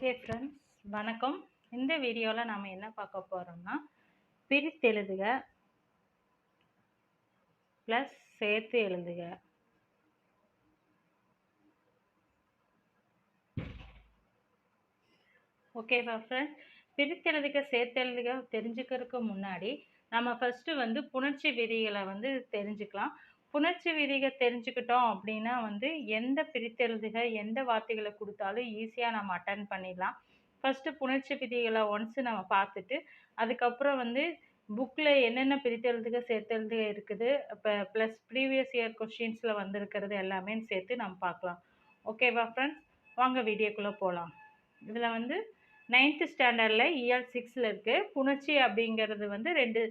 Okay friends வணக்கம். இந்த வீடியோவில் நாம் என்ன பார்க்க போகிறோம்னா பிரித்து எழுதுக ப்ளஸ் சேர்த்து எழுதுக. ஓகேவா ஃப்ரெண்ட்ஸ் பிரித்தெழுதுக சேர்த்தெழுதுக தெரிஞ்சுக்கிறதுக்கு முன்னாடி நம்ம ஃபஸ்ட்டு வந்து புணர்ச்சி விதிகளை வந்து தெரிஞ்சுக்கலாம். புணர்ச்சி விதிகள் தெரிஞ்சுக்கிட்டோம் அப்படின்னா வந்து எந்த பிரித்தெழுதுக எந்த வார்த்தைகளை கொடுத்தாலும் ஈஸியாக நம்ம அட்டன் பண்ணிடலாம். ஃபஸ்ட்டு புணர்ச்சி விதிகளை ஒன்ஸு நம்ம பார்த்துட்டு அதுக்கப்புறம் வந்து புக்கில் என்னென்ன பிரித்தெழுதுக சேர்த்தெழுதுக இருக்குது இப்போ ப்ளஸ் ப்ரீவியஸ் இயர் கொஷின்ஸில் வந்திருக்கிறது எல்லாமே சேர்த்து நம்ம பார்க்கலாம். ஓகேவா ஃப்ரெண்ட்ஸ் வாங்க வீடியோக்குள்ளே போகலாம் இதில் வந்து நைன்த்து ஸ்டாண்டர்டில் இஎல் சிக்ஸில் இருக்குது புணர்ச்சி அப்படிங்கிறது வந்து ரெண்டு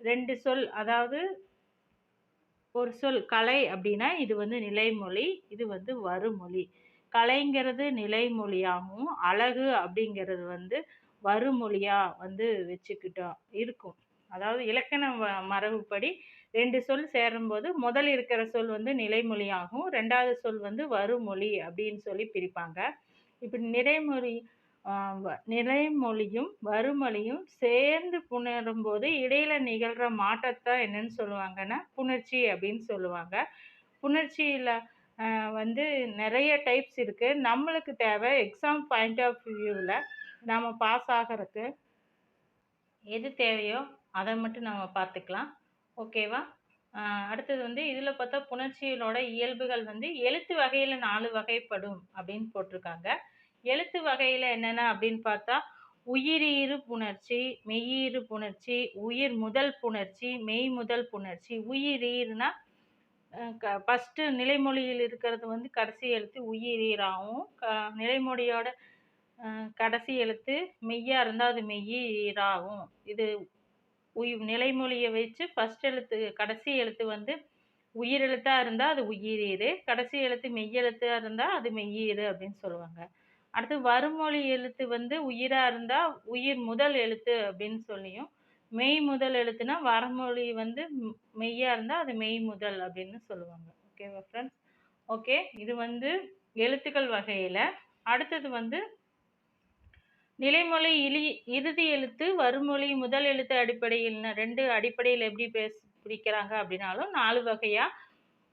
ரெண்டு சொல் அதாவது ஒரு சொல் கலை அப்படின்னா இது வந்து நிலைமொழி இது வந்து வருமொழி. கலைங்கிறது நிலைமொழியாகவும் அழகு அப்படிங்கிறது வந்து வருமொழியாக வந்து வச்சுக்கிட்டோம் இருக்கும். அதாவது இலக்கண மரபுப்படி ரெண்டு சொல் சேரும்போது முதல் இருக்கிற சொல் வந்து நிலைமொழியாகவும் ரெண்டாவது சொல் வந்து வருமொழி அப்படின்னு சொல்லி பிரிப்பாங்க. இப்படி நிறைமொழி நிலைமொழியும் வறுமொழியும் சேர்ந்து புணரும்போது இடையில நிகழ்கிற மாற்றத்தை என்னன்னு சொல்லுவாங்கன்னா புணர்ச்சி அப்படின்னு சொல்லுவாங்க. புணர்ச்சியில் வந்து நிறைய டைப்ஸ் இருக்குது நம்மளுக்கு தேவை எக்ஸாம் பாயிண்ட் ஆஃப் வியூவில் நம்ம பாஸ் ஆகிறதுக்கு எது தேவையோ அதை மட்டும் நம்ம பார்த்துக்கலாம். ஓகேவா அடுத்தது வந்து இதில் பார்த்தா புணர்ச்சியினோட இயல்புகள் வந்து எழுத்து வகையில் நாலு வகைப்படும் அப்படின்னு போட்டிருக்காங்க. எழுத்து வகையில் என்னென்ன அப்படின்னு பார்த்தா உயிரீறு புணர்ச்சி மெய்யீறு புணர்ச்சி உயிர் முதல் புணர்ச்சி மெய் முதல் புணர்ச்சி. உயிரீர்னா ஃபஸ்ட்டு நிலைமொழியில் இருக்கிறது வந்து கடைசி எழுத்து உயிரீராகவும் க நிலைமொழியோட கடைசி எழுத்து மெய்யாக இருந்தால் அது மெய்யீராகும் இது உய் நிலைமொழியை வச்சு ஃபஸ்ட் எழுத்து கடைசி எழுத்து வந்து உயிரெழுத்தாக இருந்தால் அது உயிரீறு. கடைசி எழுத்து மெய்யெழுத்தாக இருந்தால் அது மெய்யீறு அப்படின்னு சொல்லுவாங்க. அடுத்து வருமொழி எழுத்து வந்து உயிராக இருந்தால் உயிர் முதல் எழுத்து அப்படின்னு சொல்லியும் மெய் முதல் எழுத்துனா வரமொழி வந்து மெய்யாக இருந்தால் அது மெய் முதல் அப்படின்னு சொல்லுவாங்க. ஓகேவா ஃப்ரெண்ட்ஸ் ஓகே இது வந்து எழுத்துக்கள் வகையில். அடுத்தது வந்து நிலைமொழி இலி இறுதி எழுத்து வருமொழி முதல் எழுத்து அடிப்படையில் ரெண்டு அடிப்படையில் எப்படி பேச பிடிக்கிறாங்க அப்படின்னாலும் நாலு வகையாக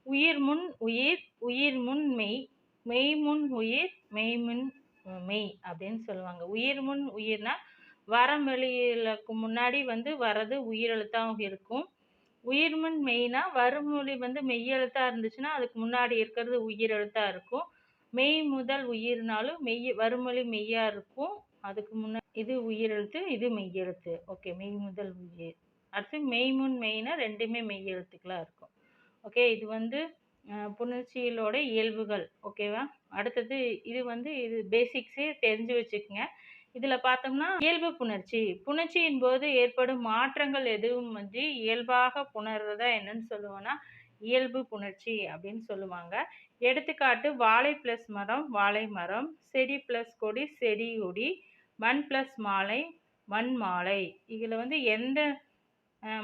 உயிர் முன் உயிர் உயிர் முன் மெய் மெய் முன் உயிர் மெய் முன் மெய் அப்படின்னு சொல்லுவாங்க. உயிர் முன் உயிர்னா வரமொழிகளுக்கு முன்னாடி வந்து வர்றது உயிரெழுத்தாக இருக்கும். உயிர் முன் மெய்னா வருமொழி வந்து மெய்யெழுத்தாக இருந்துச்சுன்னா அதுக்கு முன்னாடி இருக்கிறது உயிரெழுத்தாக இருக்கும். மெய் முதல் உயிர்னாலும் மெய் வருமொழி மெய்யாக இருக்கும். அதுக்கு முன்னாடி இது உயிரெழுத்து இது மெய்யெழுத்து. ஓகே மெய் முதல் உயிர். அடுத்து மெய் முன் மெய்னா ரெண்டுமே மெய்யெழுத்துக்களாக இருக்கும். ஓகே இது வந்து புணர்ச்சிகளோட இயல்புகள் ஓகேவா அடுத்தது இது வந்து இது பேசிக்ஸே தெரிஞ்சு வச்சுக்கோங்க. இதில் பார்த்தோம்னா இயல்பு புணர்ச்சி. புணர்ச்சியின் போது ஏற்படும் மாற்றங்கள் எதுவும் வந்து இயல்பாக புணர்றதா என்னன்னு சொல்லுவோன்னா இயல்பு புணர்ச்சி அப்படின்னு சொல்லுவாங்க. எடுத்துக்காட்டு வாழை ப்ளஸ் மரம் வாழை மரம் செடி ப்ளஸ் கொடி செடி கொடி மண் ப்ளஸ் மாலை மண் மாலை. இதில் வந்து எந்த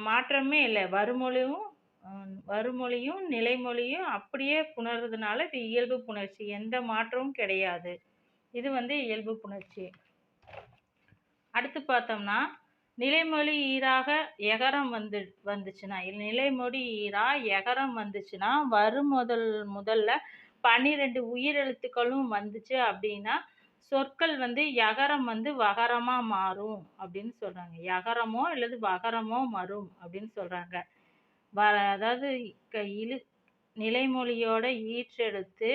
மாற்றமே இல்லை. வருமொழியும் வருமொழியும் நிலைமொழியும் அப்படியே புணர்றதுனால இது இயல்பு புணர்ச்சி. எந்த மாற்றமும் கிடையாது. இது வந்து இயல்பு புணர்ச்சி. அடுத்து பார்த்தோம்னா நிலைமொழி ஈராக எகரம் வந்து வந்துச்சுன்னா நிலைமொழி ஈரா எகரம் வந்துச்சுன்னா வரும் முதல் முதல்ல பன்னிரெண்டு உயிரெழுத்துக்களும் வந்துச்சு அப்படின்னா சொற்கள் வந்து யகரம் வந்து வகரமாக மாறும் அப்படின்னு சொல்கிறாங்க யகரமோ அல்லது வகரமோ மறும் அப்படின்னு சொல்கிறாங்க வ அதாவது க இழு நிலைமொழியோட ஈற்றெடுத்து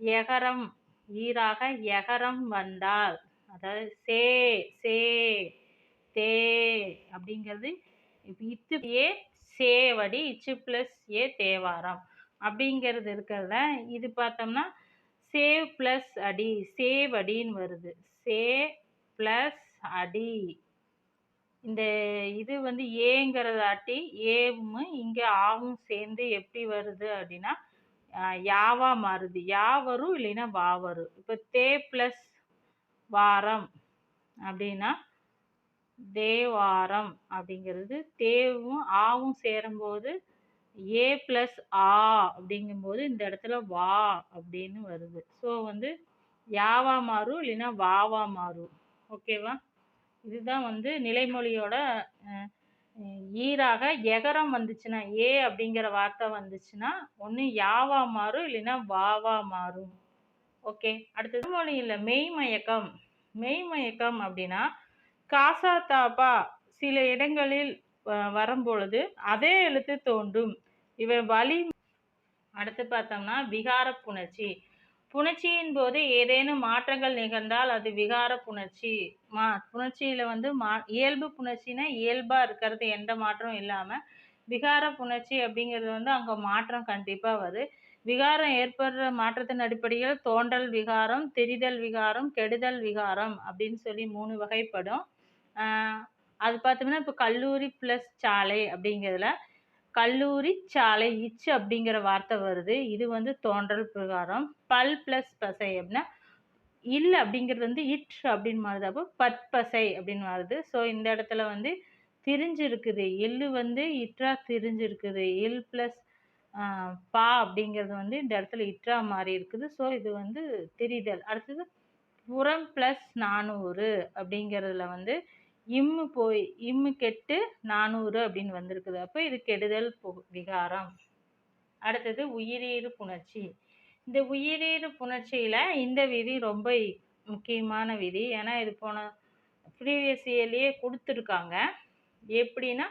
எகரம் ஈராக எகரம் வந்தால் அதாவது சே சே தே அப்படிங்கிறது இத்து ஏ சேவடி இச்சு ப்ளஸ் ஏ தேவாரம் அப்படிங்கிறது இருக்கிறத இது பார்த்தோம்னா சேவ் ப்ளஸ் அடி சேவ் அடின்னு வருது. சே ப்ளஸ் அடி. இந்த இது வந்து ஏங்கிறதாட்டி ஏவும் இங்கே ஆவும் சேர்ந்து எப்படி வருது அப்படின்னா யாவா மாறுது. யா வரும் இல்லைன்னா வா வரும். இப்போ தே ப்ளஸ் வாரம் அப்படின்னா தேவாரம் அப்படிங்கிறது தேவும் ஆவும் சேரும்போது ஏ ப்ளஸ் ஆ அப்படிங்கும்போது இந்த இடத்துல வா அப்படின்னு வருது. ஸோ வந்து யாவா மாறும் இல்லைன்னா வாவா மாறும். ஓகேவா? இதுதான் வந்து நிலைமொழியோட ஈராக எகரம் வந்துச்சுன்னா ஏ அப்படிங்கிற வார்த்தை வந்துச்சுன்னா ஒன்று யாவா மாறும் இல்லைன்னா வாவா மாறும். ஓகே அடுத்தது மொழியில் மெய்மயக்கம். மெய்மயக்கம் அப்படின்னா காசா தாபா சில இடங்களில் வ- வரும்பொழுது அதே எழுத்து தோன்றும். இவை வலி அடுத்து பார்த்தோம்னா விகார புணர்ச்சி புணர்ச்சியின் போது ஏதேனும் மாற்றங்கள் நிகழ்ந்தால் அது விகார புணர்ச்சி. மா புணர்ச்சியில் வந்து மா இயல்பு புணர்ச்சினா இயல்பாக இருக்கிறது எந்த மாற்றமும் இல்லாமல் விகார புணர்ச்சி அப்படிங்கிறது வந்து அங்கே மாற்றம் கண்டிப்பாக வருது விகாரம் ஏற்படுற மாற்றத்தின் அடிப்படையில் தோன்றல் விகாரம் தெரிதல் விகாரம் கெடுதல் விகாரம் அப்படின்னு சொல்லி மூணு வகைப்படும். அது பார்த்தோம்னா இப்போ கல்லூரி ப்ளஸ் சாலை அப்படிங்கிறதுல கல்லூரி சாலை இச்சு அப்படிங்கிற வார்த்தை வருது. இது வந்து தோன்றல் பிரகாரம். பல் ப்ளஸ் பசை அப்படின்னா இல் அப்படிங்கிறது வந்து இட் அப்படின்னு மாறுது. அப்போ பற்பசை அப்படின்னு மாறுது. ஸோ இந்த இடத்துல வந்து திரிஞ்சிருக்குது. எள்ளு வந்து இற்றா திரிஞ்சிருக்குது. எல் ப்ளஸ் பா அப்படிங்கிறது வந்து இந்த இடத்துல இற்றா மாறி இருக்குது ஸோ இது வந்து திரிதல். அடுத்தது புறம் ப்ளஸ் நானூறு அப்படிங்கிறதுல வந்து இம்மு போய் இம்மு கெட்டு நானூறு அப்படின்னு வந்திருக்குது. அப்போ இது கெடுதல் பு- விகாரம். அடுத்தது உயிரீறு புணர்ச்சி. இந்த உயிரீறு புணர்ச்சியில் இந்த விதி ரொம்ப முக்கியமான விதி. ஏன்னா இது போன ப்ரீவியஸ் இயர்லேயே கொடுத்துருக்காங்க. எப்படின்னா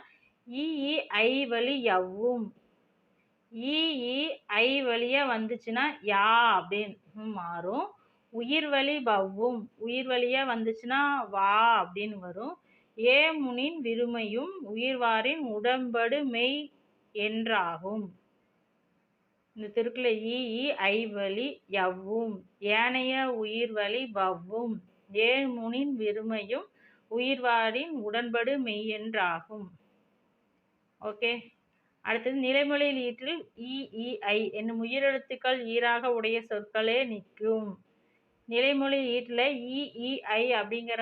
இஇ ஐ வழி யவ்வும். இஇ ஐ வழியாக வந்துச்சுன்னா யா அப்படின்னு மாறும். உயிர் வழி பவ்வும் உயிர் வழியாக வந்துச்சுன்னா வா அப்படின்னு வரும். ஏமுனின் விருமையும் உயிர்வாரின் உடம்படு மெய் என்றாகும். இந்த திருக்குள்ள ஈ ஈ யவ்வும். ஏனைய உயிர் வழி பவ்வும் ஏமுனின் விருமையும் உயிர்வாரின் உடன்படு மெய் என்றாகும். ஓகே. அடுத்தது நிலைமொழியில் ஈற்றில் இ இ ஐ என்னும் உயிரெழுத்துக்கள் ஈராக உடைய சொற்களே நிற்கும். நிலைமொழி ஈட்டில் இ இ ஐ அப்படிங்கிற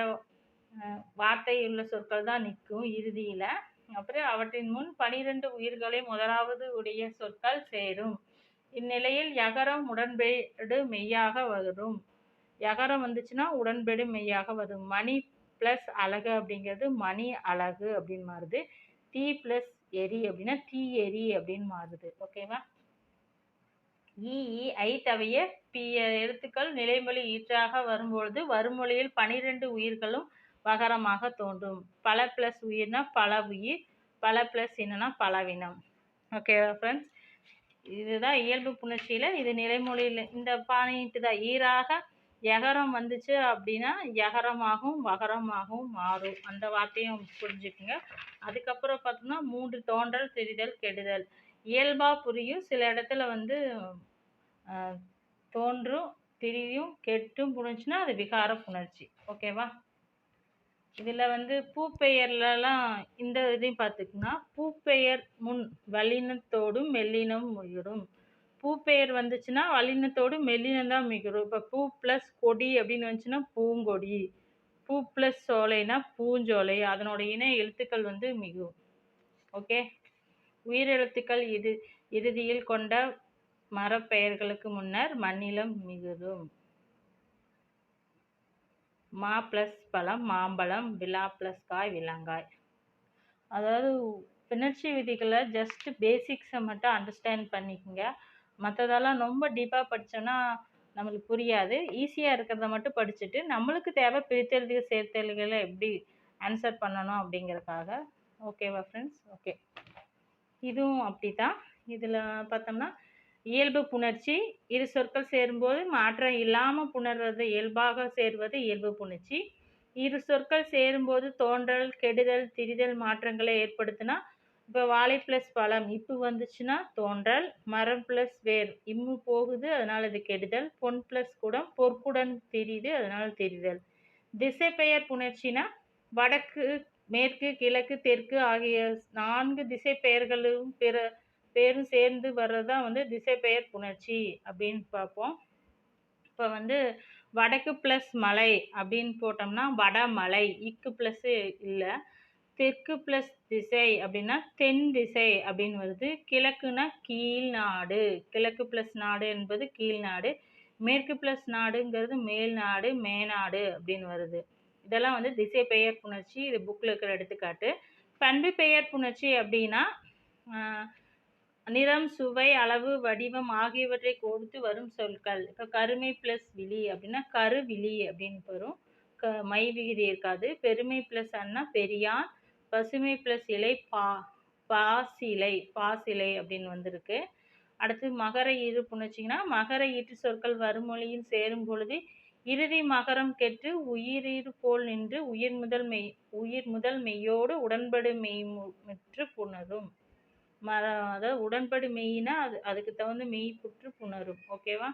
வார்த்தை உள்ள சொற்கள் தான் நிற்கும் இறுதியில். அப்புறம் அவற்றின் முன் பனிரெண்டு உயிர்களை முதலாவது உடைய சொற்கள் சேரும். இந்நிலையில் யகரம் உடன்பேடு மெய்யாக வரும். யகரம் வந்துச்சுன்னா உடன்பேடு மெய்யாக வரும். மணி ப்ளஸ் அழகு அப்படிங்கிறது மணி அழகு அப்படின்னு மாறுது. தீ ப்ளஸ் எரி அப்படின்னா தீ எரி அப்படின்னு மாறுது. ஓகேவா இஇஐ e, e, தவிர பி எழுத்துக்கள் நிலைமொழி ஈற்றாக வரும்பொழுது வருமொழியில் பனிரெண்டு உயிர்களும் வகரமாக தோன்றும். பல ப்ளஸ் உயிர்னா பல உயிர் பல ப்ளஸ் என்னன்னா பலவினம். ஓகேவா ஃப்ரெண்ட்ஸ் இதுதான் இயல்பு புணர்ச்சியில் இது நிலைமொழியில் இந்த பாயிண்ட்டு தான். ஈராக எகரம் வந்துச்சு அப்படின்னா எகரமாகவும் வகரமாகவும் மாறும். அந்த வார்த்தையும் புரிஞ்சுக்குங்க. அதுக்கப்புறம் பார்த்தோம்னா மூன்று தோன்றல் தெரிதல் கெடுதல். இயல்பாக புரியும். சில இடத்துல வந்து தோன்றும் திரியும் கெட்டும் புணர்ச்சின்னா அது விகார புணர்ச்சி. ஓகேவா இதில் வந்து பூப்பெயர்லலாம் இந்த இதையும் பார்த்துக்குன்னா பூப்பெயர் முன் வல்லினத்தோடும் மெல்லினம் முகிரும் பூப்பெயர் வந்துச்சுன்னா வலினத்தோடும் மெல்லினம் தான் மிகுரும் இப்போ பூ ப்ளஸ் கொடி அப்படின்னு வந்துச்சுன்னா பூங்கொடி. பூ ப்ளஸ் சோலைனா பூஞ்சோலை. அதனோட இணை எழுத்துக்கள் வந்து மிகும். ஓகே? உயிரெழுத்துக்கள் இது. இறுதியில் கொண்ட மரப்பெயர்களுக்கு முன்னர் மண்ணிலம் மிகுதும். மா ப்ளஸ் பழம் மாம்பழம் விழா ப்ளஸ் காய் விலங்காய். அதாவது பிணர்ச்சி விதிகளை ஜஸ்ட் பேசிக்ஸை மட்டும் அண்டர்ஸ்டாண்ட் பண்ணிக்கோங்க. மற்றதெல்லாம் ரொம்ப டீப்பாக படித்தோன்னா நம்மளுக்கு புரியாது. ஈஸியாக இருக்கிறத மட்டும் படிச்சுட்டு நம்மளுக்கு தேவை பிரித்தெழுதிய சேர்த்தெழுகளை எப்படி ஆன்சர் பண்ணணும் அப்படிங்கிறதுக்காக. ஓகேவா ஃப்ரெண்ட்ஸ் ஓகே இதுவும் அப்படி தான் இதில் பார்த்தோம்னா இயல்பு புணர்ச்சி இரு சொற்கள் சேரும்போது மாற்றம் இல்லாமல் புணர்வது இயல்பாக சேர்வது இயல்பு புணர்ச்சி. இரு சொற்கள் சேரும்போது தோன்றல் கெடுதல் திரிதல் மாற்றங்களை ஏற்படுத்தினா இப்போ வாழை ப்ளஸ் பழம் இப்பு வந்துச்சுன்னா தோன்றல் மரம் ப்ளஸ் வேர் இம்மு போகுது அதனால் இது கெடுதல் பொன் ப்ளஸ் குடம் பொற்குடன் தெரியுது அதனால் தெரிதல். திசை பெயர் புணர்ச்சினா வடக்கு மேற்கு கிழக்கு தெற்கு ஆகிய நான்கு திசை பெயர்களும் பிற பேரும் சேர்ந்து வர்றதுதான் வந்து திசை பெயர் புணர்ச்சி அப்படின்னு பார்ப்போம். இப்போ வந்து வடக்கு ப்ளஸ் மலை அப்படின்னு போட்டோம்னா வடமலை இக்கு ப்ளஸ்ஸு இல்லை. தெற்கு ப்ளஸ் திசை அப்படின்னா தென் திசை அப்படின்னு வருது. கிழக்குனா கீழ்நாடு கிழக்கு ப்ளஸ் நாடு என்பது கீழ்நாடு மேற்கு ப்ளஸ் நாடுங்கிறது மேல் நாடு மேநாடு அப்படின்னு வருது. இதெல்லாம் வந்து திசை பெயர் புணர்ச்சி இது புக்கில் இருக்கிற எடுத்துக்காட்டு. பண்பு பெயர் புணர்ச்சி அப்படின்னா நிறம் சுவை அளவு வடிவம் ஆகியவற்றை கொடுத்து வரும் சொற்கள். இப்போ கருமை ப்ளஸ் விழி அப்படின்னா கருவிழி அப்படின்னு வரும். க மை விகுதி இருக்காது. பெருமை ப்ளஸ் அண்ணா பெரியான் பசுமை ப்ளஸ் இலை பா பாசிலை பாசிலை அப்படின்னு வந்திருக்கு. அடுத்து மகர ஈறு புணர்ச்சிங்கன்னா மகர ஈற்று சொற்கள் வருமொழியில் சேரும் பொழுது இறுதி மகரம் கெட்டு உயிரீறு போல் நின்று உயிர் முதல் மெய் உயிர் முதல் மெய்யோடு உடன்படு மெய்முற்று புணரும். மரம் அதாவது உடன்படு மெய்னா அது அதுக்கு தகுந்த மெய் புற்று புணரும். ஓகேவா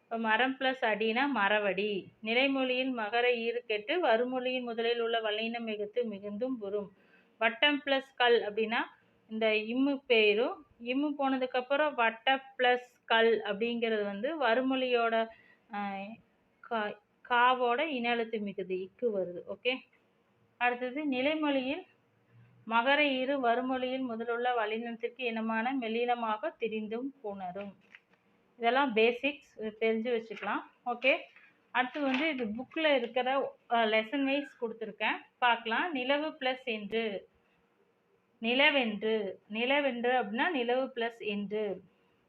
இப்போ மரம் ப்ளஸ் அடினா மரவடி. நிலைமொழியில் மகர ஈறு கெட்டு வறுமொழியின் முதலில் உள்ள வல்லின மிகுத்து மிகுந்தும் புறும் வட்டம் ப்ளஸ் கல் அப்படின்னா இந்த இம்மு பேரும் இம்மு போனதுக்கப்புறம் வட்ட ப்ளஸ் கல் அப்படிங்கிறது வந்து வறுமொழியோட கா- காவோட இனழுத்து மிகுதி இக்கு வருது. ஓகே அடுத்தது நிலைமொழியில் மகர இரு வருமொழியில் முதலுள்ள வல்லினத்திற்கு இனமான மெல்லினமாக திரிந்தும் புணரும். இதெல்லாம் பேசிக்ஸ் தெரிஞ்சு வச்சுக்கலாம். ஓகே அடுத்து வந்து இது புக்கில் இருக்கிற லெசன் வைஸ் கொடுத்துருக்கேன். பார்க்கலாம். நிலவு ப்ளஸ் என்று. நிலவென்று. நிலவென்று அப்படின்னா நிலவு ப்ளஸ் என்று.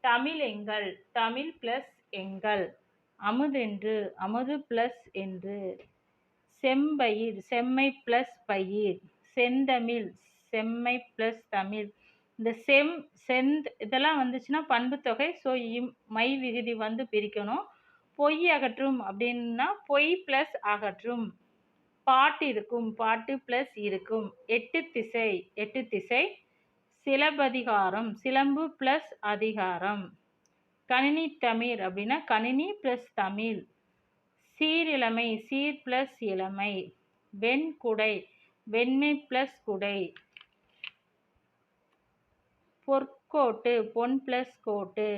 தமிழ் எங்கள். தமிழ் ப்ளஸ் எங்கள். அமுதென்று. அமுது ப்ளஸ் என்று. செம்பயிர். செம்மை ப்ளஸ் பயிர். செந்தமிழ். செம்மை ப்ளஸ் தமிழ். இந்த செம் செந்த் இதெல்லாம் வந்துச்சுன்னா பண்புத்தொகை ஸோ இம் மை விகுதி வந்து பிரிக்கணும். பொய் அகற்றும் அப்படின்னா பொய் ப்ளஸ் அகற்றும். பாட்டு இருக்கும். பாட்டு ப்ளஸ் இருக்கும். எட்டு திசை எட்டு திசை. சிலப்பதிகாரம் சிலம்பு ப்ளஸ் அதிகாரம். கணினி தமிழ் அப்படின்னா கணினி ப்ளஸ் தமிழ். சீரிழமை சீர் ப்ளஸ் இளமை. வெண்குடை வெண்மை ப்ளஸ் குடை. பொற்கோட்டு பொன் ப்ளஸ் கோட்டு.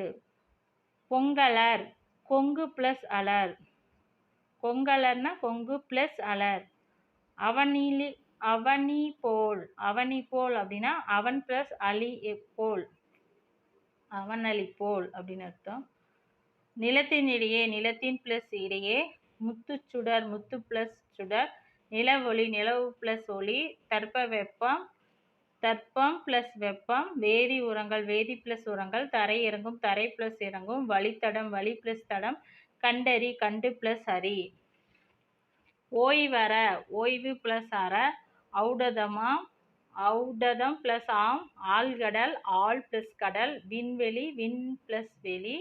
பொங்கலர் கொங்கு ப்ளஸ் அலர். கொங்கலர்னா கொங்கு ப்ளஸ் அலர். அவனிலி அவனி போல் அவனி போல் அப்படின்னா அவன் ப்ளஸ் அலி போல். அவனலி போல் அப்படின்னு அர்த்தம். நிலத்தின் இடையே நிலத்தின் ப்ளஸ் இடையே முத்து சுடர் முத்து ப்ளஸ் சுடர். நிலவொளி நிலவு ப்ளஸ் ஒளி தட்ப வெப்பம் தட்பம் ப்ளஸ் வெப்பம் வேதி உரங்கள் வேதி ப்ளஸ் உரங்கள் தரை இறங்கும் தரை ப்ளஸ் இறங்கும் வழித்தடம் வழி ப்ளஸ் தடம் கண்டறி கண்டு ப்ளஸ் அறி ஓய்வற ஓய்வு ப்ளஸ் அற ஔடதமாம் ஔடதம் ப்ளஸ் ஆம் ஆழ்கடல் ஆள் ப்ளஸ் கடல் விண்வெளி விண் ப்ளஸ் வெளி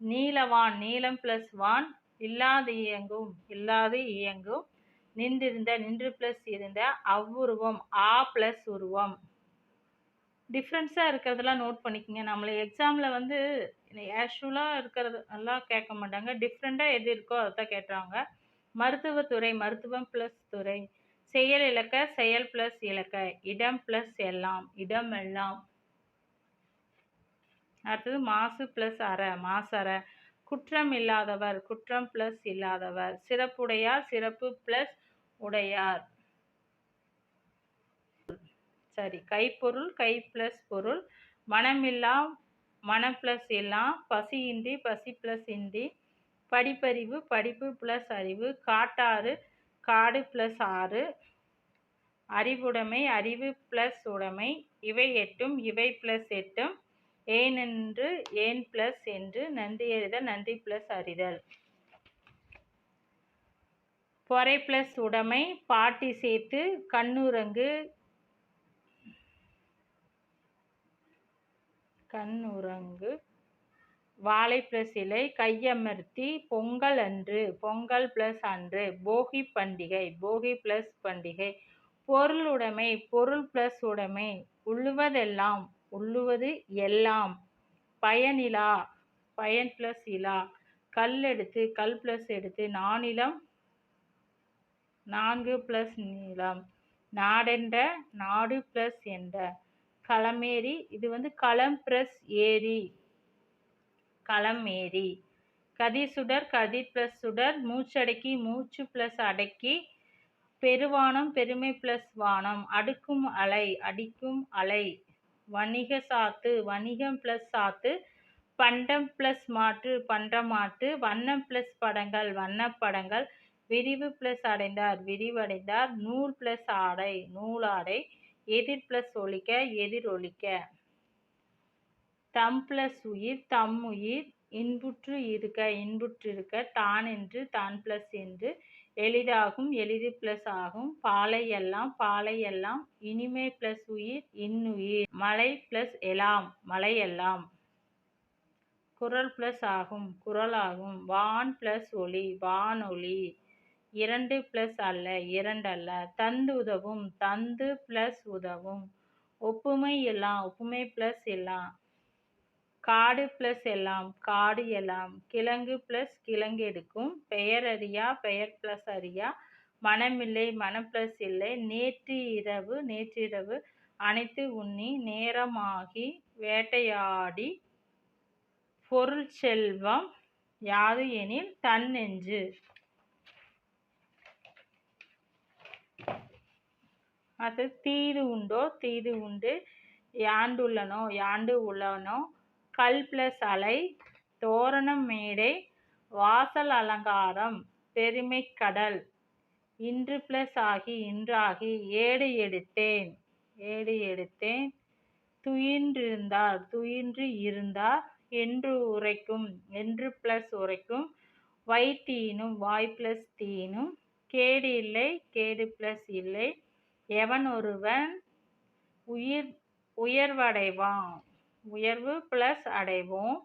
நீலவான் நீலம் ப்ளஸ் வான் இல்லாது இயங்கும் இல்லாது இயங்கும் நின்றிருந்த நின்று ப்ளஸ் இருந்த அவ்வுருவம் ஆ ப்ளஸ் உருவம். டிஃப்ரென்ஸாக இருக்கிறதெல்லாம் நோட் பண்ணிக்கோங்க. நம்மளை எக்ஸாமில் வந்து ஆஷுவலாக இருக்கிறது எல்லாம் கேட்க மாட்டாங்க. டிஃப்ரெண்ட்டாக எது இருக்கோ அதை தான் கேட்டுறாங்க மருத்துவத்துறை மருத்துவம் ப்ளஸ் துறை செயல் இலக்க செயல் ப்ளஸ் இலக்க இடம் ப்ளஸ் எல்லாம் இடம் எல்லாம். அடுத்தது மாசு ப்ளஸ் அற மாசற. குற்றம் இல்லாதவர் குற்றம் ப்ளஸ் இல்லாதவர். சிறப்புடையார் சிறப்பு ப்ளஸ் உடையார். சரி. கைப்பொருள் கை ப்ளஸ் பொருள். மனமில்லா மனம் ப்ளஸ் எல்லாம் பசி இந்தி பசி ப்ளஸ் இந்தி படிப்பறிவு படிப்பு ப்ளஸ் அறிவு. காட்டாறு காடு ப்ளஸ் ஆறு. அறிவுடைமை அறிவு ப்ளஸ் உடைமை. இவை எட்டும் இவை ப்ளஸ் எட்டும். ஏனென்று ஏன் ப்ளஸ் என்று நன்றி அறிதல் நன்றி ப்ளஸ் அறிதல். பொறை ப்ளஸ் உடைமை. பாட்டி சேர்த்து கண்ணுரங்கு கண்ணுரங்கு வாழை ப்ளஸ் இலை கையமர்த்தி பொங்கல் அன்று பொங்கல் ப்ளஸ் அன்று போகி பண்டிகை போகி ப்ளஸ் பண்டிகை. பொருளுடைமை பொருள் ப்ளஸ் உடைமை உள்ளுவதெல்லாம் உள்ளுவது எல்லாம். பயனிலா பயன் ப்ளஸ் இலா. கல் எடுத்து கல் ப்ளஸ் எடுத்து நானிலம் நான்கு ப்ளஸ் நீளம். நாடென்ற நாடு ப்ளஸ் என்ற. களமேரி இது வந்து களம் ப்ளஸ் ஏரி. களம் ஏரி. கதிர் சுடர் கதிர் ப்ளஸ் சுடர் மூச்சடக்கி மூச்சு ப்ளஸ் அடக்கி. பெருவானம் பெருமை ப்ளஸ் வானம். அடுக்கும் அலை அடிக்கும் அலை. வணிக சாத்து வணிகம் ப்ளஸ் சாத்து. பண்டம் ப்ளஸ் மாற்று பண்டமாற்று. வண்ணம் ப்ளஸ் படங்கள் வண்ணப்படங்கள் விரிவு ப்ளஸ் அடைந்தார் விரிவடைந்தார். நூல் ப்ளஸ் ஆடை நூலாடை எதிர் பிளஸ் ஒழிக்க எதிர் ஒழிக்க. தம் பிளஸ் உயிர் தம் உயிர் இன்புற்று இருக்க இன்புற்றிருக்க தான் என்று தான் பிளஸ் என்று. எளிதாகும் எளிது பிளஸ் ஆகும். பாலை எல்லாம் பாலை எல்லாம் இனிமை பிளஸ் உயிர் இன்னுயிர். மலை பிளஸ் எலாம் மலை எல்லாம். குரல் பிளஸ் ஆகும் குரல் ஆகும். வான் பிளஸ் ஒளி வானொலி இரண்டு பிளஸ் அல்ல இரண்டல்ல தந்து உதவும் தந்து பிளஸ் உதவும். ஒப்புமை எல்லாம் ஒப்புமை பிளஸ் எல்லாம். காடு பிளஸ் எல்லாம் காடு எல்லாம். கிழங்கு பிளஸ் கிழங்கு எடுக்கும். பெயர் அறியா பெயர் பிளஸ் அறியா. மனமில்லை மனம் பிளஸ் இல்லை. நேற்று இரவு நேற்று இரவு அனைத்து உண்ணி நேரமாகி வேட்டையாடி பொருள் செல்வம் யாது எனில் தன் அது தீது உண்டோ தீது உண்டு யாண்டுள்ளனோ யாண்டு உள்ளனோ கல் பிளஸ் அலை தோரணம் மேடை வாசல் அலங்காரம் பெருமை கடல் இன்று பிளஸ் ஆகி இன்றாகி ஏடு எடுத்தேன் ஏடு எடுத்தேன். துயின்றிருந்தார் துயின்று இருந்தார் என்று உரைக்கும் என்று பிளஸ் உரைக்கும் வைத்தீனும் வாய் பிளஸ் தீனும் கேடு இல்லை கேடு பிளஸ் இல்லை எவன் ஒருவன் உயிர் உயர்வடைவான்? உயர்வு பிளஸ் அடைவோம்.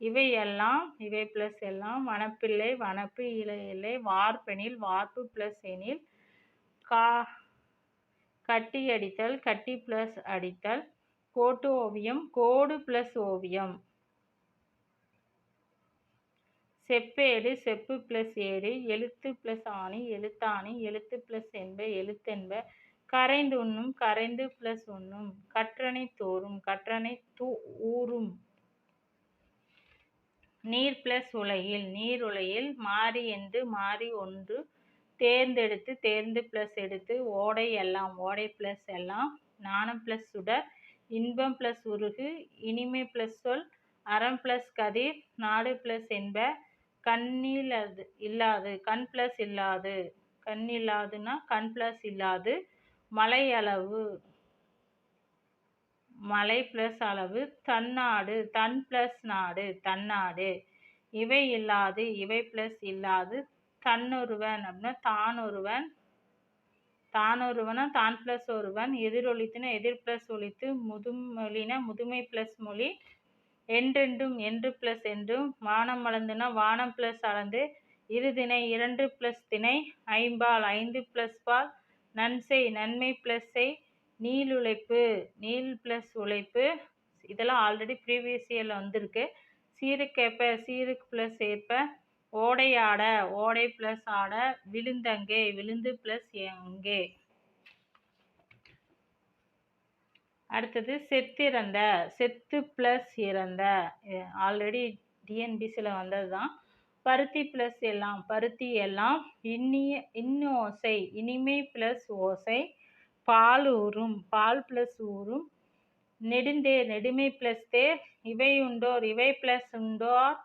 இவையெல்லாம் இவை பிளஸ் எல்லாம் வனப்பில்லை வனப்பு இலை இல்லை வார்ப்பெனில் வார்ப்பு பிளஸ் எனில் கா கட்டி அடித்தல் கட்டி பிளஸ் அடித்தல் கோட்டு ஓவியம் கோடு பிளஸ் ஓவியம். செப்பேடு செப்பு பிளஸ் ஏடு எழுத்து பிளஸ் ஆணி எழுத்தாணி எழுத்து பிளஸ் என்ப எழுத்தென்ப கரைந்து உண்ணும் கரைந்து பிளஸ் உண்ணும். கற்றனை தோறும் கற்றனை தூ ஊறும். நீர் பிளஸ் உலையில் நீர் உலையில் மாறி என்று மாறி ஒன்று. தேர்ந்தெடுத்து தேர்ந்து பிளஸ் எடுத்து ஓடை எல்லாம் ஓடை பிளஸ் எல்லாம் நாணம் பிளஸ் சுடர் இன்பம் பிளஸ் உருகு இனிமை பிளஸ் சொல் அறம் பிளஸ் கதிர் நாடு பிளஸ் என்ப கண்ணில் அது இல்லாது கண் பிளஸ் இல்லாது. கண் இல்லாதுன்னா கண் பிளஸ் இல்லாது. மலை அளவு மலை பிளஸ் அளவு தன்னாடு தன் பிளஸ் நாடு தன்னாடு. இவை இல்லாது இவை பிளஸ் இல்லாது தன்னொருவன் அப்படின்னா தான் ஒருவன் தான் ஒருவனா தான் பிளஸ் ஒருவன். எதிரொலித்துனா எதிர் பிளஸ் ஒழித்து முதுமொழினா முதுமை பிளஸ் மொழி. என்றென்றும் என்று பிளஸ் என்றும். வானம் அளந்துனா வானம் பிளஸ் அளந்து. இரு திணை இரண்டு பிளஸ் திணை ஐம்பால் ஐந்து பிளஸ் பால். நன்செய் நன்மை ப்ளஸ் செய் நீள் உழைப்பு நீள் ப்ளஸ் உழைப்பு. இதெல்லாம் ஆல்ரெடி ப்ரீவியஸ் இயரில் வந்திருக்கு. சீருக்கேற்ப சீருக்கு ப்ளஸ் ஏற்ப ஓடை ஆட ஓடை ப்ளஸ் ஆட விழுந்தங்கே விழுந்து ப்ளஸ் எங்கே. அடுத்தது செத்திறந்த செத்து ப்ளஸ் இறந்த. ஆல்ரெடி டிஎன்பிசியில் வந்தது தான் பருத்தி ப்ளஸ் எல்லாம் பருத்தி எல்லாம் இன்னிய இன்னோசை இனிமை ப்ளஸ் ஓசை பால் ஊறும் பால் ப்ளஸ் ஊறும் நெடுந்தேர் நெடுமை ப்ளஸ் தேர் இவை உண்டோர் இவை ப்ளஸ் உண்டோர்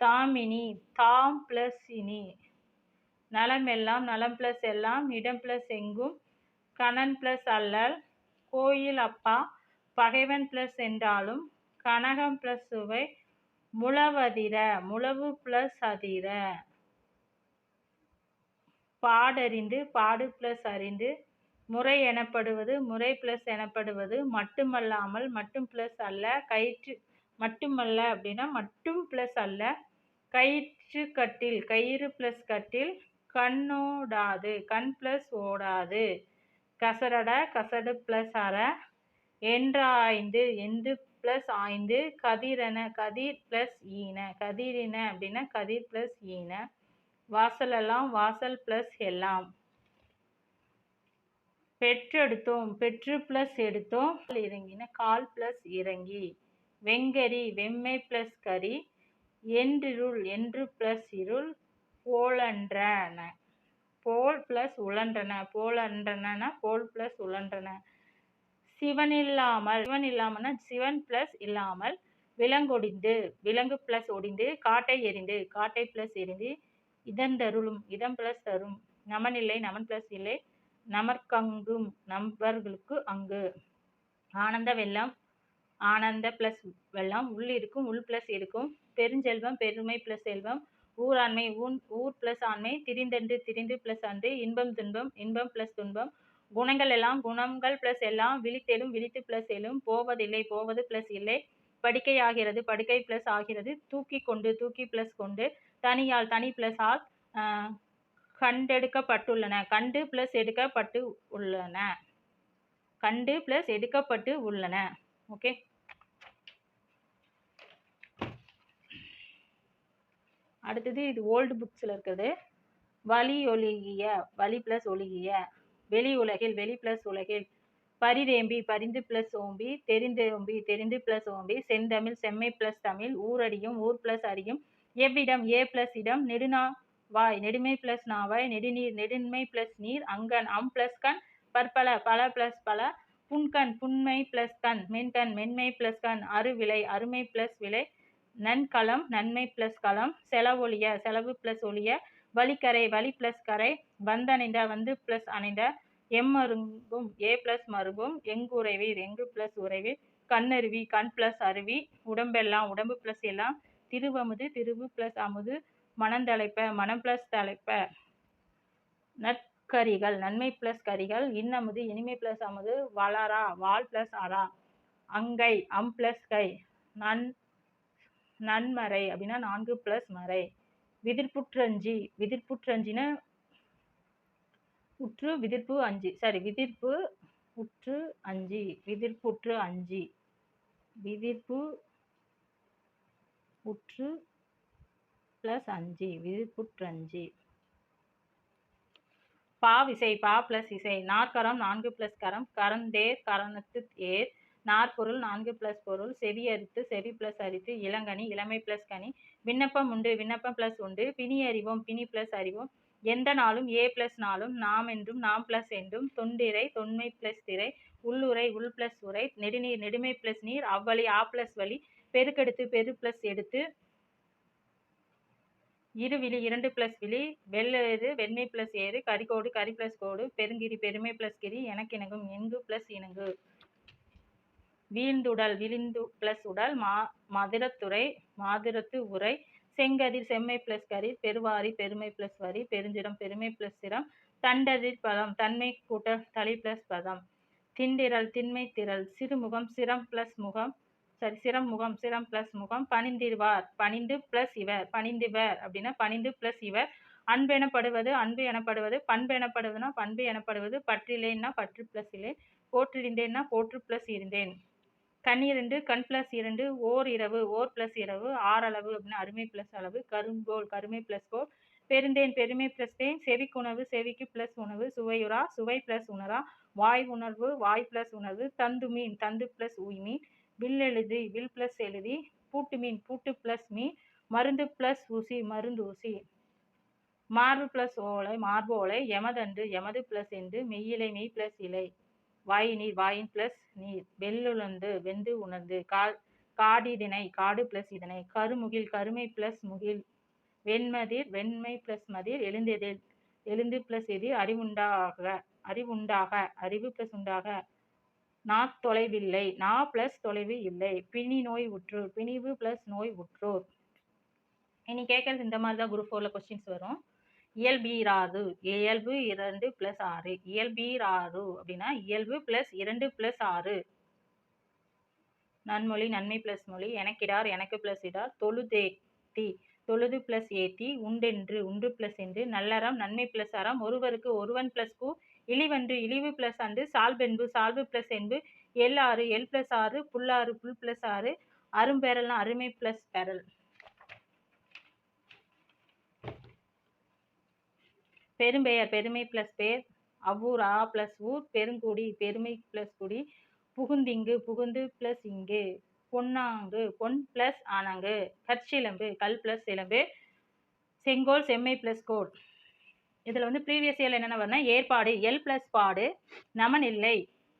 தாமினி தாம் ப்ளஸ் இனி. நலம் எல்லாம் நலம் ப்ளஸ் எல்லாம் இடம் ப்ளஸ் எங்கும் கணன் ப்ளஸ் அல்லல் கோயில் அப்பா பகைவன் ப்ளஸ் என்றாலும் கனகம் ப்ளஸ் சுவை முழவதிர முழவு பிளஸ் அதிர. பாடறிந்து பாடு பிளஸ் அறிந்து முறை எனப்படுவது முறை பிளஸ் எனப்படுவது மட்டுமல்லாமல் மட்டும் பிளஸ் அல்ல கயிற்று மட்டுமல்ல அப்படின்னா மட்டும் பிளஸ் அல்ல கயிற்று கட்டில் கயிறு பிளஸ் கட்டில் கண்ணோடாது கண் பிளஸ் ஓடாது. கசரட கசடு பிளஸ் அற என்றாய்ந்து என்று ப்ளஸ் ஆய்ந்து கதிரென கதிர் ப்ளஸ் ஈன கதிரின அப்படின்னா கதிர் ப்ளஸ் ஈன. வாசலெல்லாம் வாசல் ப்ளஸ் எல்லாம். பெற்றெடுத்தோம் பெற்று ப்ளஸ் எடுத்தோம். இறங்கின கால் ப்ளஸ் இறங்கி. வெங்கரி வெம்மை ப்ளஸ் கரி என்றிருள் என்று ப்ளஸ் இருள் போலன்றன. போல் ப்ளஸ் உழன்றன. போலன்றன போல் ப்ளஸ் உழன்றன. சிவன் இல்லாமல் சிவன் இல்லாமல்னா சிவன் ப்ளஸ் இல்லாமல் விலங்கொடிந்து விலங்கு பிளஸ் ஒடிந்து காட்டை எரிந்து காட்டை பிளஸ் எரிந்து இதந்தருளும் இதம் பிளஸ் தரும். நமன் இல்லை நமன் பிளஸ் இல்லை நமர்க்கங்கும் நண்பர்களுக்கு அங்கு. ஆனந்த வெள்ளம் ஆனந்த பிளஸ் வெள்ளம் உள் இருக்கும் உள் பிளஸ் இருக்கும். பெருஞ்செல்வம் பெருமை பிளஸ் செல்வம். ஊராண்மை ஊன் ஊர் பிளஸ் ஆண்மை திரிந்தன்று திரிந்து பிளஸ் அன்று இன்பம் துன்பம் இன்பம் பிளஸ் துன்பம். குணங்கள் எல்லாம் குணங்கள் பிளஸ் எல்லாம் விழித்தெழும் விழித்து பிளஸ் எழும் போவதில்லை போவது பிளஸ் இல்லை படுக்கை ஆகிறது படுக்கை பிளஸ் ஆகிறது தூக்கி கொண்டு தூக்கி பிளஸ் கொண்டு தனியால் தனி பிளஸ் ஆல் கண்டெடுக்கப்பட்டுள்ளன. கண்டு பிளஸ் எடுக்கப்பட்டு உள்ளன. கண்டு பிளஸ் எடுக்கப்பட்டு உள்ளன. ஓகே அடுத்தது இது ஓல்டு புக்ஸில் இருக்கிறது. வலி ஒழுகிய வலி ப்ளஸ் ஒழுகிய. வெளி உலகில் வெளி ப்ளஸ் உலகில். பரிதேம்பி பரிந்து ப்ளஸ் ஓம்பி தெரிந்தேம்பி தெரிந்து ப்ளஸ் ஓம்பி செந்தமிழ் செம்மை ப்ளஸ் தமிழ் ஊரடியும் ஊர் ப்ளஸ் அறியும் எவ்விடம்? ஏ ப்ளஸ் இடம். நெடுநா வாய் நெடுமை ப்ளஸ் நாவாய் நெடுநீர் நெடுண்மை ப்ளஸ் நீர் அங்கன் அம் பிளஸ் கண் பற்பல பல ப்ளஸ் பல புன்கண் புன்மை ப்ளஸ் கண் மென்கண் மென்மை ப்ளஸ் கண் அருவிலை அருமை ப்ளஸ் விலை நன்களம் நன்மை ப்ளஸ் களம் செலவொழிய செலவு ப்ளஸ் ஒழிய வழிக்கரை வழி ப்ளஸ் கரை வந்தணைந்த வந்து ப்ளஸ் அணைந்த எம்மருங்கும் ஏ ப்ளஸ் மருங்கும் எங்குறைவீர் எங்கு ப்ளஸ் உறைவீர் கண்ணருவி கண் ப்ளஸ் அருவி உடம்பெல்லாம் உடம்பு ப்ளஸ் எல்லாம் திருவமுது திருவு ப்ளஸ் அமுது மனந்தலைப்ப மனம் ப்ளஸ் தலைப்ப. நற்கரிகள் நன்மை ப்ளஸ் கரிகள் இன்னமுது இனிமை ப்ளஸ் அமுது வளரா வால் ப்ளஸ் அரா அங்கை அம் ப்ளஸ் கை. நன் நன்மறை அப்படின்னா நான்கு ப்ளஸ் மறை. விதிர்ப்புற்றஞ்சி விதிர்ப்புற்றஞ்சின்னு உற்று விதிர்ப்பு அஞ்சு சாரி விதிர்ப்பு உற்று அஞ்சு விதிர்ப்புற்று அஞ்சு விதிர்ப்பு உற்று ப்ளஸ் அஞ்சு விதிர்ப்புற்றஞ்சி. பா விசை பா ப்ளஸ் இசை நாற்கரம் நான்கு ப்ளஸ் கரம் கரந்தேர் கரணத்து ஏர் நாற்பொருள் நான்கு ப்ளஸ் பொருள் செவி அரித்து செவி ப்ளஸ் அரித்து இளங்கனி இளமை ப்ளஸ் கனி விண்ணப்பம் உண்டு விண்ணப்பம் ப்ளஸ் உண்டு. பிணி அறிவோம் பிணி ப்ளஸ் அறிவோம். எந்த நாளும் ஏ ப்ளஸ் நாளும் நாம் என்றும் நாம் ப்ளஸ் என்றும் தொண்டிரை தொன்மை ப்ளஸ் திரை உள்ளுரை உள் பிளஸ் உரை நெடுநீர் நெடுமை ப்ளஸ் நீர் அவ்வழி ஆ ப்ளஸ் வழி பெருக்கெடுத்து பெரு ப்ளஸ் எடுத்து இரு விழி இரண்டு ப்ளஸ் விழி வெள்ளேறு வெண்மை ப்ளஸ் ஏறு கரிகோடு கரி ப்ளஸ் கோடு பெருங்கிரி பெருமை ப்ளஸ் கிரி எனக்கு இணங்கும் எங்கு ப்ளஸ் இணங்கு? வீழ்ந்துடல் விழுந்து ப்ளஸ் உடல் மா மதுரத்துறை மாதுரத்து உரை செங்கதிர் செம்மை ப்ளஸ் கரி பெருவாரி பெருமை ப்ளஸ் வரி பெருஞ்சிடம் பெருமை ப்ளஸ் சிரம் தண்டதிர் பதம் தன்மை கூட்ட தளி ப்ளஸ் பதம். திண்டிரல் திண்மை திரள் சிறுமுகம் சிரம் ப்ளஸ் முகம் சரி சிரம் முகம் சிரம் ப்ளஸ் முகம் பணிந்திருவார் பணிந்து ப்ளஸ் இவர் பணிந்திவர் அப்படின்னா பணிந்து ப்ளஸ் இவர். அன்பு எனப்படுவது அன்பு எனப்படுவது பண்பு எனப்படுவதுன்னா பண்பு எனப்படுவது பற்றிலேன்னா பற்று ப்ளஸ் இல்லை போற்றிருந்தேன்னா போற்று ப்ளஸ் இருந்தேன். கண் இரண்டு கண் ப்ளஸ் இரண்டு ஓர் இரவு ஓர் ப்ளஸ் இரவு ஆறளவு அப்படின்னா அருமை ப்ளஸ் அளவு கருங்கோல் கருமை ப்ளஸ் கோல் பெருந்தேன் பெருமை ப்ளஸ் தேன் செவிக்கு உணவு செவிக்கு ப்ளஸ் உணவு சுவையுறா சுவை ப்ளஸ் உணரா வாய் உணர்வு வாய் ப்ளஸ் உணர்வு தந்து மீன் தந்து ப்ளஸ் உய் மீன் வில் எழுதி வில் ப்ளஸ் எழுதி பூட்டு மீன் பூட்டு ப்ளஸ் மீன் மருந்து ப்ளஸ் ஊசி மருந்து ஊசி. மார்பு ப்ளஸ் ஓலை மார்பு ஓலை எமதன்று எமது ப்ளஸ் என்று மெய்யிலை மெய் ப்ளஸ் இலை. வாய் நீர் வாயின் ப்ளஸ் நீர். வெள்ளுணர்ந்து வெந்து உணர்ந்து. கா காடிதினை காடு ப்ளஸ் இதனை. கருமுகில் கருமை ப்ளஸ் முகில். வெண்மதிர் வெண்மை ப்ளஸ் மதிர். எழுந்தெதிர் எழுந்து ப்ளஸ் எதிர். அறிவுண்டாக அறிவுண்டாக அறிவு ப்ளஸ் உண்டாக. நா தொலைவில்லை. நா ப்ளஸ் தொலைவு இல்லை. பிணி நோய் உற்று பிணிவு ப்ளஸ் நோய் உற்றோர். இனி கேட்கறது இந்த மாதிரி தான் குரூப் ஃபோரில் கொஸ்டின்ஸ் வரும். இயல்பீராது. இயல்பு இரண்டு ப்ளஸ் ஆறு. இயல்பீராறு அப்படின்னா இயல்பு ப்ளஸ் இரண்டு ப்ளஸ் ஆறு. நன்மொழி நன்மை ப்ளஸ் மொழி. எனக்கிடார் எனக்கு ப்ளஸ் இடார். தொழுதேத்தி தொழுது ப்ளஸ் ஏத்தி உண்டென்று உண்டு ப்ளஸ் என்று. நல்லறம் நன்மை ப்ளஸ் அறம். ஒருவருக்கு ஒருவன் ப்ளஸ் கு இழிவன்று இழிவு ப்ளஸ் அன்று. சால்பென்பு சால்பு ப்ளஸ் என்பு. எல் ஆறு எல் ப்ளஸ் ஆறு. புல்லாறு புல் ப்ளஸ் ஆறு. அரும்பெறல்னா அருமை ப்ளஸ் பெறல். பெரும்பெயர் பெருமை ப்ளஸ் பேர் அவ்வூர் ஆ ப்ளஸ் ஊர் பெருங்குடி பெருமை ப்ளஸ் குடி புகுந்திங்கு புகுந்து ப்ளஸ் இங்கு பொன்னாங்கு பொன் ப்ளஸ் ஆனாங்கு கற்சிலம்பு கல் ப்ளஸ் சிலம்பு செங்கோல் செம்மை ப்ளஸ் கோட் இதில் வந்து ப்ரீவியஸ் இயர் என்னென்ன வரணும் ஏற்பாடு எல் ப்ளஸ் பாடு நமன் இல்லை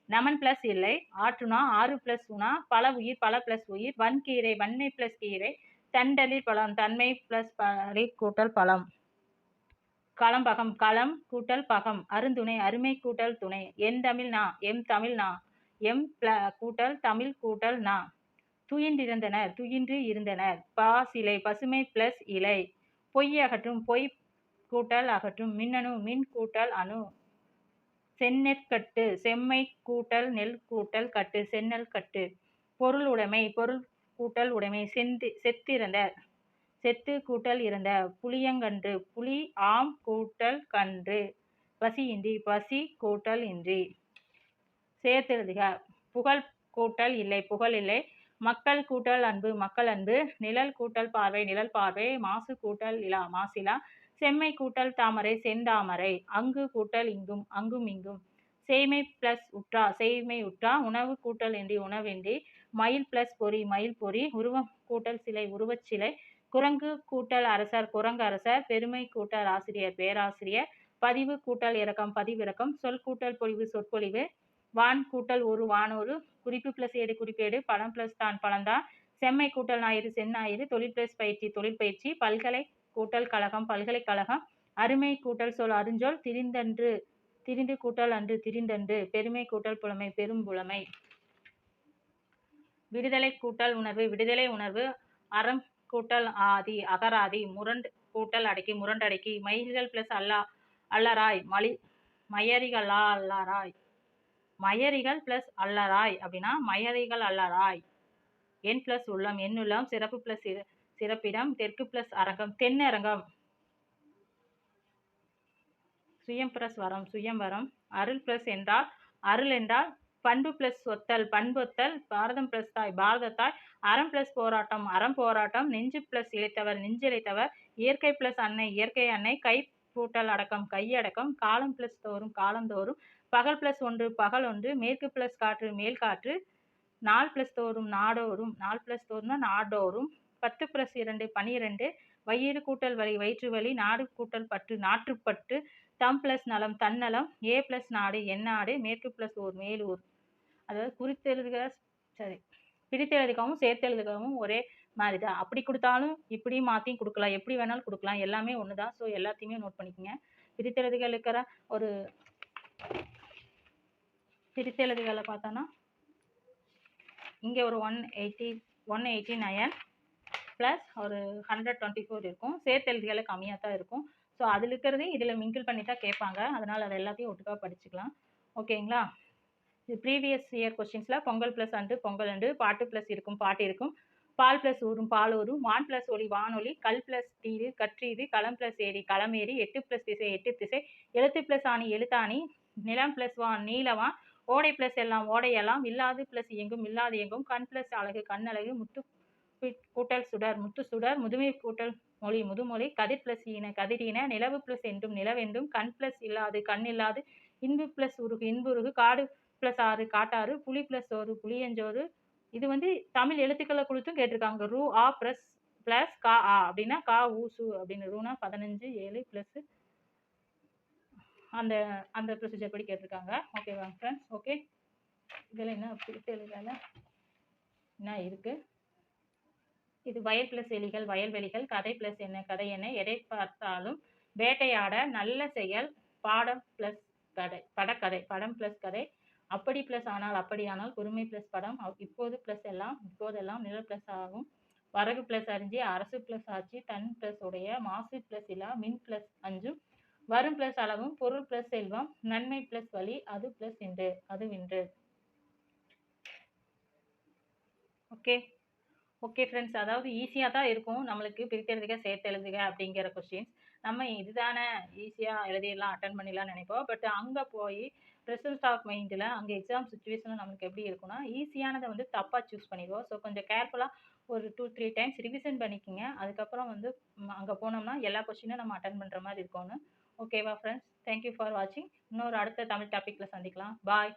நமன் பிளஸ் இல்லை ஆற்றுனா ஆறு பிளஸ் உணா பல உயிர் பல பிளஸ் உயிர் வன்கீரை வன்மை பிளஸ் கீரை தண்டலில் பழம் தன்மை பிளஸ் கூட்டல் பழம். களம்பகம் களம் கூட்டல் பகம் அருந்துணை அருமை கூட்டல் துணை என் தமிழ் நா எம் தமிழ் நா எம் பிள கூட்டல் தமிழ் கூட்டல் நா. துயின்றிருந்தனர் துயின்று இருந்தனர். பா சிலை பசுமை பிளஸ் இலை. பொய் அகற்றும் பொய் கூட்டல் அகற்றும் மின்னணு மின் கூட்டல் அணு. செந்நெற்கட்டு செம்மை கூட்டல் நெல் கூட்டல் கட்டு செந்நெல் கட்டு. பொருள் உடைமை பொருள் கூட்டல் உடைமை செந்தி செத்திருந்த செத்து கூட்டல் இருந்த புளியங்கன்று புலி ஆம் கூட்டல் கன்று பசியின்றி பசி கூட்டல் இன்றி. சேர்த்தெழுதுக புகழ் கூட்டல் இல்லை புகழ் இல்லை. மக்கள் கூட்டல் அன்பு மக்கள் அன்பு. நிழல் கூட்டல் பார்வை நிழல் பார்வை. மாசு கூட்டல் இலா மாசிலா. செம்மை கூட்டல் தாமரை செந்தாமரை. அங்கு கூட்டல் இங்கும் அங்கும் இங்கும். சேமை பிளஸ் உற்றா செய்மை உற்றா. உணவு கூட்டல் இன்றி உணவின்றி. மயில் பிளஸ் பொறி மயில் பொறி. உருவம் கூட்டல் சிலை உருவச்சிலை. குரங்கு கூட்டல் அரசர் குரங்கு அரசர் பெருமை கூட்டல் ஆசிரியர் பேராசிரியர் பதிவு கூட்டல் இறக்கம் பதிவிறக்கம் சொல் கூட்டல் பொழிவு சொற்பொழிவு வான் கூட்டல் ஒரு வானொரு குறிப்பு பிளஸ் ஏடு குறிப்பேடு பழம் பிளஸ் தான் பழம்தான் செம்மை கூட்டல் ஞாயிறு செந்நாயிறு தொழில் பிளஸ் பயிற்சி தொழில் பயிற்சி பல்கலை கூட்டல் கழகம் பல்கலைக்கழகம் அருமை கூட்டல் சொல் அருஞ்சொல் திரிந்தன்று திரிந்து கூட்டல் அன்று திரிந்தன்று பெருமை கூட்டல் புலமை பெரும் புலமை. விடுதலை கூட்டல் உணர்வு விடுதலை உணர்வு அறம் கூட்டல் ஆதி அகராதி முரண்டு கூட்டல் அடக்கி முரண்டடக்கி மயில்கள் பிளஸ் அல்லா அல்லராய் மலி மயரிகளா அல்லராய் மயரிகள் பிளஸ் அல்லராய் அப்படின்னா மயரிகள் அல்லராய். என் பிளஸ் உள்ளம் என்னுள்ளம் சிறப்பு பிளஸ் சிறப்பிடம் தெற்கு பிளஸ் அரங்கம் தென்னரங்கம் சுயம் பிளஸ் வரம் சுயம் வரம். அருள் பிளஸ் என்றால் அருள் என்றால் பண்பு பிளஸ் ஒத்தல் பண்பொத்தல் பாரதம் பிளஸ் தாய் பாரதத்தாய் அறம் பிளஸ் போராட்டம் அறம் போராட்டம் நெஞ்சு பிளஸ் இழைத்தவர் நெஞ்சிழைத்தவர் இயற்கை பிளஸ் அன்னை இயற்கை அன்னை கை பூட்டல் அடக்கம் கையடக்கம் காலம் பிளஸ் தோறும் காலந்தோறும் பகல் பிளஸ் ஒன்று பகல் ஒன்று மேற்கு பிளஸ் காற்று மேல் காற்று நாள் பிளஸ் தோறும் நாடோறும் நாள் பிளஸ் தோறும்னா நாடோறும் பத்து பிளஸ் இரண்டு பனிரெண்டு வயிறு கூட்டல் வலி வயிற்று வலி நாடு கூட்டல் பற்று நாற்றுப்பற்று தம் பிளஸ் நலம் தன்னலம் ஏ பிளஸ் நாடு எந்நாடு மேற்கு பிளஸ் ஊர் மேலூர் அதாவது குறித்தெழுதுக சரி சேர்த்து சேர்த்தெழுதுகவும் ஒரே மாதிரி தான் அப்படி கொடுத்தாலும் இப்படி மாற்றியும் கொடுக்கலாம் எப்படி வேணாலும் கொடுக்கலாம் எல்லாமே ஒன்று தான் ஸோ எல்லாத்தையுமே நோட் பண்ணிக்கோங்க. பிரித்தெழுதுகள் இருக்கிற ஒரு பிரித்தெழுதுகளை பார்த்தோன்னா இங்கே ஒரு one eighty one eighty nine plus ஒரு ஹண்ட்ரட் டுவெண்ட்டி ஃபோர் இருக்கும். சேர்த்தெழுதுகளை கம்மியாக தான் இருக்கும். ஸோ அதில் இருக்கிறதையும் இதில் மிங்கிள் பண்ணி தான் கேட்பாங்க. அதனால் அதை எல்லாத்தையும் ஒட்டுக்காக படிச்சுக்கலாம். ஓகேங்களா previous year கொஸ்டின்ஸில் Pongal plus and Pongal and பாட்டு ப்ளஸ் இருக்கும் பாட்டு இருக்கும். பால் ப்ளஸ் ஊரும் பால் ஊரும் வான் ப்ளஸ் ஒளி வானொலி கல் ப்ளஸ் தீரு கற்றீது களம் ப்ளஸ் ஏரி களம் ஏரி எட்டு ப்ளஸ் திசை எட்டு திசை எழுத்து ப்ளஸ் ஆணி எழுத்தாணி நிலம் ப்ளஸ் வான் நீலவான் ஓடை ப்ளஸ் எல்லாம் ஓடையெல்லாம் இல்லாது ப்ளஸ் இயங்கும் இல்லாது இயங்கும் கண் ப்ளஸ் அழகு கண்ணழகு முத்து கூட்டல் சுடர் முத்து சுடர் முதுமை கூட்டல் மொழி முதுமொழி கதிர் ப்ளஸ் ஈன கதிரீன நிலவு ப்ளஸ் என்றும் நிலவென்றும் கண் ப்ளஸ் இல்லாது கண் இல்லாது இன்பு ப்ளஸ் உருகு இன்புருகு காடு ப்ளஸ் ஆறு காட்டாறு புலி ப்ளஸ் சோறு புளியஞ்சோறு இது வந்து தமிழ் எழுத்துக்களை கொடுத்தும் கேட்டிருக்காங்க. ரூ ஆ ப்ளஸ் ப்ளஸ் கா ஆ அப்படின்னா கா ஊசு அப்படின்னு ரூனா பதினஞ்சு ஏழு ப்ளஸ் அந்த அந்த ப்ரொசீஜர் படி கேட்டிருக்காங்க. ஓகேவா ஃப்ரெண்ட்ஸ் ஓகே இதில் என்ன என்ன இருக்குது இது வயல் ப்ளஸ் எலிகள் வயல்வெளிகள் கதை ப்ளஸ் என்ன கதை என்ன? எதை பார்த்தாலும் வேட்டையாட நல்ல செயல் பாடம் ப்ளஸ் கதை படக்கதை படம் ப்ளஸ் கதை அப்படி பிளஸ் ஆனால் அப்படியானால் பொறுமை பிளஸ் படம். இப்போது பிளஸ் எல்லாம் இப்போதெல்லாம் நிழல் பிளஸ் ஆகும். வரகு பிளஸ் அறிஞ்சு அரசு பிளஸ் ஆட்சி தன் பிளஸ் உடைய மாசு பிளஸ் இலா மின் பிளஸ் அஞ்சும். வரும் பிளஸ் அளவும் பொருள் பிளஸ் செல்வம். நன்மை பிளஸ் வழி அது பிளஸ் இன்று அது வின்று ஓகே ஓகே ஃப்ரெண்ட்ஸ் அதாவது ஈஸியாக தான் இருக்கும். நம்மளுக்கு பிரித்தெழுதுக சேர்த்து எழுதுக அப்படிங்கிற கொஸ்டின்ஸ் நம்ம இதுதானே ஈஸியாக எழுதிடலாம் அட்டன் பண்ணிடலாம் நினைப்போம். பட் அங்கே போய் ரிசல்ட் ஆஃப் மைண்டில் அங்கே எக்ஸாம் சுச்சுவேஷனில் நம்மளுக்கு எப்படி இருக்குன்னா ஈஸியானதை வந்து தப்பாக சூஸ் பண்ணிடுவோம். ஸோ கொஞ்சம் கேர்ஃபுல்லாக ஒரு டூ த்ரீ டைம்ஸ் ரிவிஷன் பண்ணிக்கோங்க. அதுக்கப்புறம் வந்து அங்கே போனோம்னா எல்லா கொஸ்டினும் நம்ம அட்டன் பண்ணுற மாதிரி இருக்கும்னு. ஓகேவா ஃப்ரெண்ட்ஸ் தேங்க்யூ ஃபார் வாட்சிங் இன்னொரு அடுத்த தமிழ் டாப்பிக்கில் சந்திக்கலாம். பாய்